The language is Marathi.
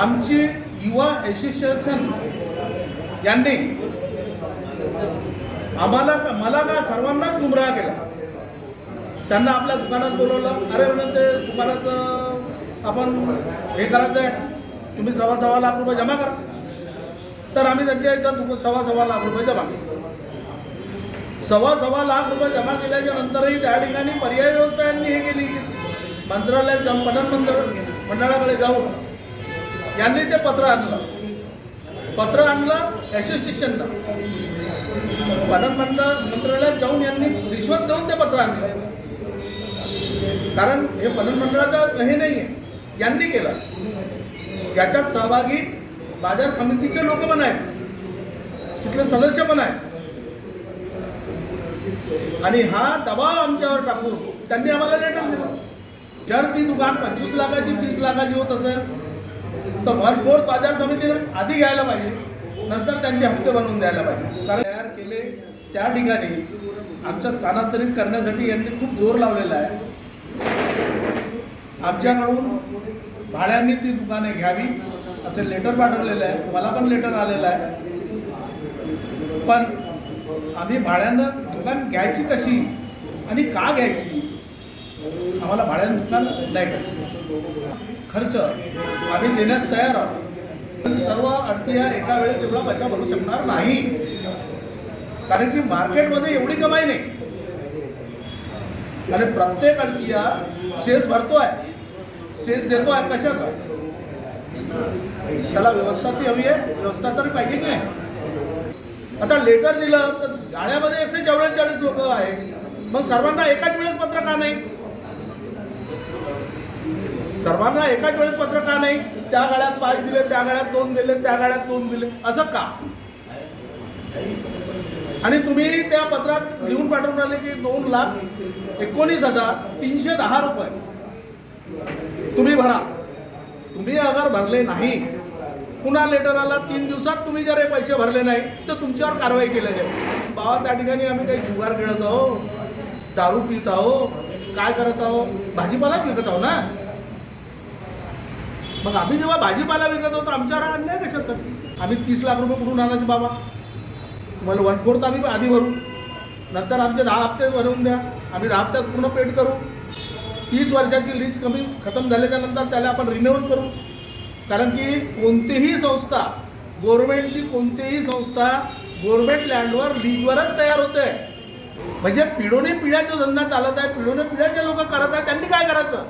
आमची युवा असोसिएशन यांनी आम्हाला मला का सर्वांनाच गुमराह केला? त्यांना आपल्या दुकानात बोलवलं अरे म्हणून ते दुकानाचं आपण हे करायचं आहे. तुम्ही सव्वा सव्वा लाख रुपये जमा करा. तर आम्ही त्यांच्या इथं सव्वा सव्वा लाख रुपये जमा केले. सव्वा सव्वा लाख रुपये जमा केल्याच्या नंतरही त्या ठिकाणी पर्याय व्यवस्था यांनी हे केली. मंत्रालयात जाऊन पणन मंत्र मंडळाकडे जाऊन यांनी ते पत्र आणलं. पत्र आणलं असोसिएशननं पणन मंडळ मंत्रालयात जाऊन यांनी रिश्वत देऊन ते पत्र आणलं. कारण हे पणन मंडळाचं हे नाही आहे यांनी केलं. याच्यात सहभागी बाजार समितीचे लोक पण आहेत. तिथले सदस्य पण आहेत. आणि हा दबाव आमच्यावर टाकून त्यांनी आम्हाला लेटर दिलं. जर ती दुकान पंचवीस लाखाची तीस लाखाची होत असेल तर भरपूर बाजार समितीनं आधी घ्यायला पाहिजे नंतर त्यांचे हप्ते बनवून द्यायला पाहिजे. कारण तयार केले त्या ठिकाणी आमच्या स्थानांतरित करण्यासाठी यांनी खूप जोर लावलेला आहे. आमच्याकडून भाड्यांनी ती दुकाने घ्यावी असे लेटर पाठवलेलं आहे. मला पण लेटर आलेलं आहे. पण आम्ही भाड्यानं दुकान घ्यायची कशी आणि का घ्यायची? आम्हाला भाड्यानं दुकान नाही खर्च आम्ही देण्यास तयार आहोत. सर्व अडतीया एका वेळेस एवढा पैसा भरू शकणार नाही. कारण की मार्केटमध्ये एवढी कमाई नाही. आणि प्रत्येक अडकिया सेस भरतोय. सेस देतोय कशाचा त्याला व्यवस्था ती हवी आहे. व्यवस्था तर पाहिजे की नाही? आता लेटर दिलं तर गाड्यामध्ये एकशे चौवेचाळीस लोक आहेत. मग सर्वांना एकाच वेळेस पत्र का नाही? सर्वांना एकाच वेळेस पत्र का नाही? त्या गाड्यात पाच दिले त्या गाड्यात दोन दिले त्या गाड्यात दोन दिले. असं का? आणि तुम्ही त्या पत्रात लिहून पाठवून आले की दोन लाख एकोणीस हजार तीनशे दहा रुपये. तुम्ही भरा. तुम्ही अगर भरले नाही पुन्हा लेटर आला तीन दिवसात तुम्ही जर हे पैसे भरले नाही तर तुमच्यावर कारवाई केली जाईल. बाबा त्या ठिकाणी आम्ही काही जुगार खेळत आहो दारू पित आहो काय करत आहो भाजीपालाच विकत आहो ना? मग आम्ही जेव्हा भाजीपाला विकत होतो आमच्यावर अन्याय कशासाठी आम्ही तीस लाख रुपये कुठून आणायचे बाबा? तुम्हाला वन फोर्थ आम्ही आधी भरू. नंतर आमचे दहा हप्ते भरवून द्या. आम्ही दहा हप्त्यात पूर्ण पेड करू. तीस वर्षाची लीज कमी खतम झाल्याच्यानंतर त्याला आपण रिन्यूअल करू. कारण की कोणतीही संस्था गोरमेंटची कोणतीही संस्था गोरमेंट लँडवर लीजवरच तयार होते. म्हणजे पिढोने पिढ्या जो धंदा चालत आहे पिढोने पिढ्या जे लोक करत आहे त्यांनी काय करायचं?